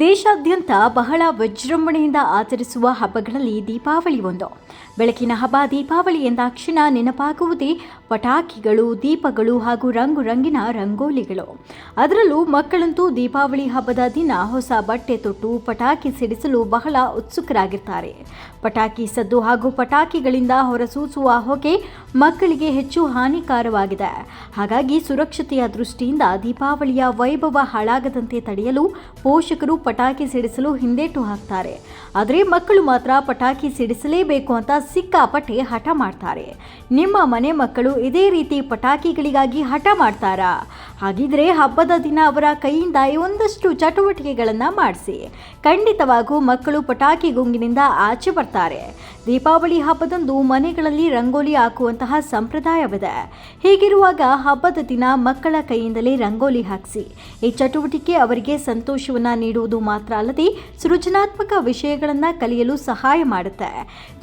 ದೇಶಾದ್ಯಂತ ಬಹಳ ವಿಜೃಂಭಣೆಯಿಂದ ಆಚರಿಸುವ ಹಬ್ಬಗಳಲ್ಲಿ ದೀಪಾವಳಿ ಒಂದು ಬೆಳಕಿನ ಹಬ್ಬ ದೀಪಾವಳಿ ಎಂದಾಕ್ಷಣ ನೆನಪಾಗುವುದೇ ಪಟಾಕಿಗಳು, ದೀಪಗಳು ಹಾಗೂ ರಂಗು ರಂಗಿನ ರಂಗೋಲಿಗಳು. ಅದರಲ್ಲೂ ಮಕ್ಕಳಂತೂ ದೀಪಾವಳಿ ಹಬ್ಬದ ದಿನ ಹೊಸ ಬಟ್ಟೆ ತೊಟ್ಟು ಪಟಾಕಿ ಸಿಡಿಸಲು ಬಹಳ ಉತ್ಸುಕರಾಗಿರ್ತಾರೆ. ಪಟಾಕಿ ಸದ್ದು ಹಾಗೂ ಪಟಾಕಿಗಳಿಂದ ಹೊರಸೂಸುವ ಹೊಗೆ ಮಕ್ಕಳಿಗೆ ಹೆಚ್ಚು ಹಾನಿಕಾರವಾಗಿದೆ. ಹಾಗಾಗಿ ಸುರಕ್ಷತೆಯ ದೃಷ್ಟಿಯಿಂದ ದೀಪಾವಳಿಯ ವೈಭವ ಹಾಳಾಗದಂತೆ ತಡೆಯಲು ಪೋಷಕರು ಪಟಾಕಿ ಸಿಡಿಸಲು ಹಿಂದೇಟು ಹಾಕ್ತಾರೆ. ಆದರೆ ಮಕ್ಕಳು ಮಾತ್ರ ಪಟಾಕಿ ಸಿಡಿಸಲೇಬೇಕು ಅಂತ ಸಿಕ್ಕಾಪಟ್ಟೆ ಹಠ ಮಾಡ್ತಾರೆ. ನಿಮ್ಮ ಮನೆ ಮಕ್ಕಳು ಇದೇ ರೀತಿ ಪಟಾಕಿಗಳಿಗಾಗಿ ಹಠ ಮಾಡ್ತಾರಾ? ಹಾಗಿದ್ರೆ ಹಬ್ಬದ ದಿನ ಅವರ ಕೈಯಿಂದ ಒಂದಷ್ಟು ಚಟುವಟಿಕೆಗಳನ್ನು ಮಾಡಿಸಿ. ಖಂಡಿತವಾಗೂ ಮಕ್ಕಳು ಪಟಾಕಿ ಗುಂಗಿನಿಂದ ಆಚೆ ಬರ್ತಾರೆ. ದೀಪಾವಳಿ ಹಬ್ಬದಂದು ಮನೆಗಳಲ್ಲಿ ರಂಗೋಲಿ ಹಾಕುವಂತಹ ಸಂಪ್ರದಾಯವಿದೆ. ಹೀಗಿರುವಾಗ ಹಬ್ಬದ ದಿನ ಮಕ್ಕಳ ಕೈಯಿಂದಲೇ ರಂಗೋಲಿ ಹಾಕಿಸಿ, ಈ ಚಟುವಟಿಕೆ ಅವರಿಗೆ ಸಂತೋಷವನ್ನು ನೀಡುವುದು ಮಾತ್ರ ಅಲ್ಲದೆ ಸೃಜನಾತ್ಮಕ ವಿಷಯಗಳನ್ನು ಕಲಿಯಲು ಸಹಾಯ ಮಾಡುತ್ತೆ.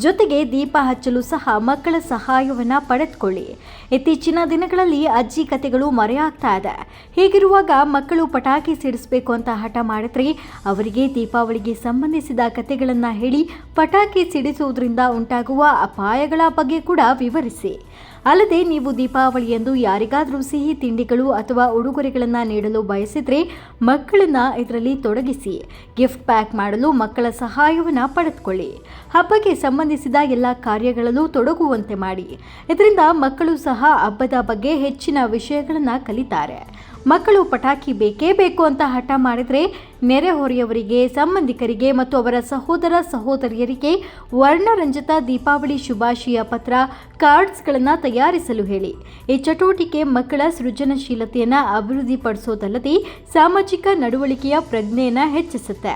ಜೊತೆಗೆ ದೀಪ ಹಚ್ಚಲು ಸಹ ಮಕ್ಕಳ ಸಹಾಯವನ್ನು ಪಡೆದುಕೊಳ್ಳಿ. ಇತ್ತೀಚಿನ ದಿನಗಳಲ್ಲಿ ಅಜ್ಜಿ ಕತೆಗಳು ಮರೆಯಾಗ್ತಾ ಇದೆ. ಹೀಗಿರುವಾಗ ಮಕ್ಕಳು ಪಟಾಕಿ ಸಿಡಿಸಬೇಕು ಅಂತ ಹಠ ಮಾಡಿದ್ರೆ ಅವರಿಗೆ ದೀಪಾವಳಿಗೆ ಸಂಬಂಧಿಸಿದ ಕತೆಗಳನ್ನ ಹೇಳಿ ಪಟಾಕಿ ಸಿಡಿಸುವುದರಿಂದ ಉಂಟಾಗುವ ಅಪಾಯಗಳ ಬಗ್ಗೆ ಕೂಡ ವಿವರಿಸಿ. ಅಲ್ಲದೆ ನೀವು ದೀಪಾವಳಿಯಂದು ಯಾರಿಗಾದರೂ ಸಿಹಿ ತಿಂಡಿಗಳು ಅಥವಾ ಉಡುಗೊರೆಗಳನ್ನು ನೀಡಲು ಬಯಸಿದರೆ ಮಕ್ಕಳನ್ನ ಇದರಲ್ಲಿ ತೊಡಗಿಸಿ, ಗಿಫ್ಟ್ ಪ್ಯಾಕ್ ಮಾಡಲು ಮಕ್ಕಳ ಸಹಾಯವನ್ನು ಪಡೆದುಕೊಳ್ಳಿ. ಹಬ್ಬಕ್ಕೆ ಸಂಬಂಧಿಸಿದ ಎಲ್ಲ ಕಾರ್ಯಗಳಲ್ಲೂ ತೊಡಗುವಂತೆ ಮಾಡಿ. ಇದರಿಂದ ಮಕ್ಕಳು ಸಹ ಹಬ್ಬದ ಬಗ್ಗೆ ಹೆಚ್ಚಿನ ವಿಷಯಗಳನ್ನು ಕಲಿತಾರೆ. ಮಕ್ಕಳು ಪಟಾಕಿ ಬೇಕೇ ಬೇಕು ಅಂತ ಹಠ ಮಾಡಿದರೆ ನೆರೆಹೊರೆಯವರಿಗೆ ಸಂಬಂಧಿಕರಿಗೆ ಮತ್ತು ಅವರ ಸಹೋದರ ಸಹೋದರಿಯರಿಗೆ ವರ್ಣರಂಜಿತ ದೀಪಾವಳಿ ಶುಭಾಶಯ ಪತ್ರ ಕಾರ್ಡ್ಸ್ಗಳನ್ನು ತಯಾರಿಸಲು ಹೇಳಿ. ಈ ಚಟುವಟಿಕೆ ಮಕ್ಕಳ ಸೃಜನಶೀಲತೆಯನ್ನು ಅಭಿವೃದ್ಧಿಪಡಿಸೋದಲ್ಲದೆ ಸಾಮಾಜಿಕ ನಡವಳಿಕೆಯ ಪ್ರಜ್ಞೆಯನ್ನು ಹೆಚ್ಚಿಸುತ್ತೆ.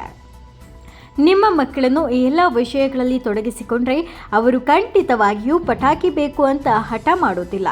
ನಿಮ್ಮ ಮಕ್ಕಳನ್ನು ಈ ಎಲ್ಲ ವಿಷಯಗಳಲ್ಲಿ ತೊಡಗಿಸಿಕೊಂಡ್ರೆ ಅವರು ಖಂಡಿತವಾಗಿಯೂ ಪಟಾಕಿ ಬೇಕು ಅಂತ ಹಠ ಮಾಡೋದಿಲ್ಲ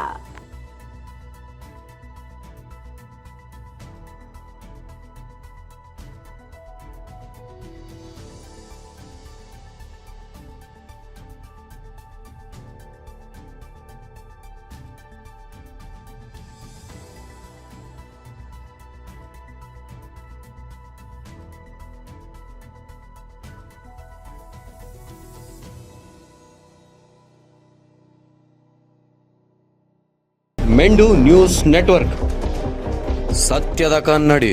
ಮೆಂಡು ನ್ಯೂಸ್ ನೆಟ್ವರ್ಕ್ ಸತ್ಯದ ಕನ್ನಡಿ